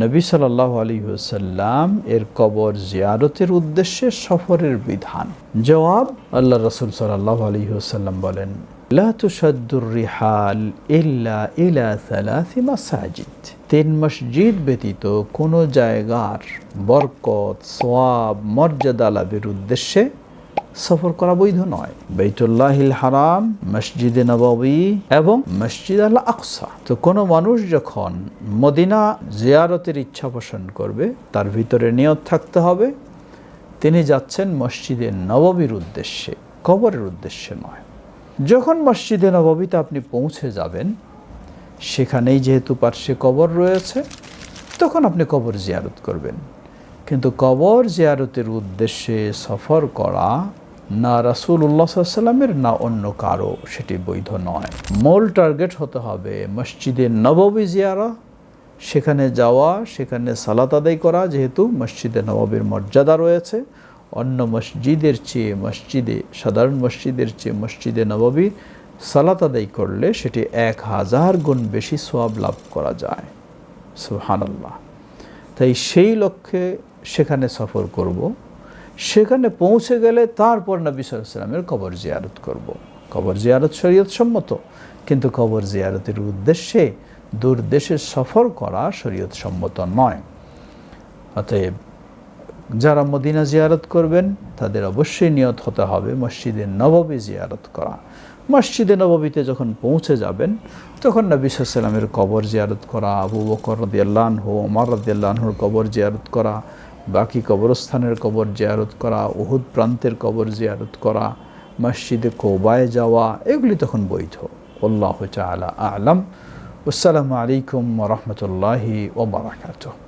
নবী সাল্লাহ আলী সাল্লাম এর কবর জিয়ারতের উদ্দেশ্যে সফরের বিধান। জবাব আল্লাহ রসুল সাল্লাহ আলী সাল্লাম বলেন রিহাল ইলা তিন মসজিদ ব্যতীত কোনো জায়গার বরকত সোয়াব মর্যাদা লাভের উদ্দেশ্যে সফর করা বৈধ নয়। বেতুল্লাহিল হারাম, মসজিদে নবাবী এবং মসজিদ আল আকসা। তো কোনো মানুষ যখন মদিনা জিয়ারতের ইচ্ছা পোষণ করবে, তার ভিতরে নিয়ত থাকতে হবে, তিনি যাচ্ছেন মসজিদে নববীর উদ্দেশ্যে, কবরের উদ্দেশ্যে নয়। যখন মসজিদে নববীতে আপনি পৌঁছে যাবেন, সেখানেই যেহেতু পার্শ্বে কবর রয়েছে, তখন আপনি কবর জিয়ারত করবেন। কিন্তু কবর জিয়ারতের উদ্দেশ্যে সফর করা না রাসুল উল্লাহামের না অন্য কারও, সেটি বৈধ নয়। মূল টার্গেট হতে হবে মসজিদে নববী জিয়ারা, সেখানে যাওয়া, সেখানে সালাত আদায় করা, যেহেতু মসজিদে নবাবের মর্যাদা রয়েছে। অন্য মসজিদের চেয়ে মসজিদে, সাধারণ মসজিদের চেয়ে মসজিদে নবাবী সালাত আদায় করলে সেটি এক হাজার গুণ বেশি সোয়াব লাভ করা যায়। সুহানাল্লাহ তাই সেই লক্ষ্যে সেখানে সফর করব। সেখানে পৌঁছে গেলে তারপর নবী সাল্লামের কবর জিয়ারত করব। কবর জিয়ারত শরীয়ত সম্মত, কিন্তু কবর জিয়ারতের উদ্দেশ্যে দূর দেশে সফর করা শরীয়ত সম্মত নয় অতএব যারা মদিনা জিয়ারত করবেন, তাদের অবশ্যই নিয়ত হতে হবে মসজিদে নববী জিয়ারত করা মসজিদে নববীতে যখন পৌঁছে যাবেন, তখন নবী সাল্লামের কবর জিয়ারত করা, আবু বকর রদিয়াল্লাহ ওমর রদিয়াল্লাহর কবর জিয়ারত করা বাকি কবরস্থানের কবর জিয়ারত করা, উহুদ প্রান্তের কবর জিয়ারত করা, মসজিদে কোবায় যাওয়া, এগুলি তখন বৈধ। আল্লাহ চালা আলম। আসসালামু আলাইকুম রহমতুল্লাহি ওবরাকাতুহ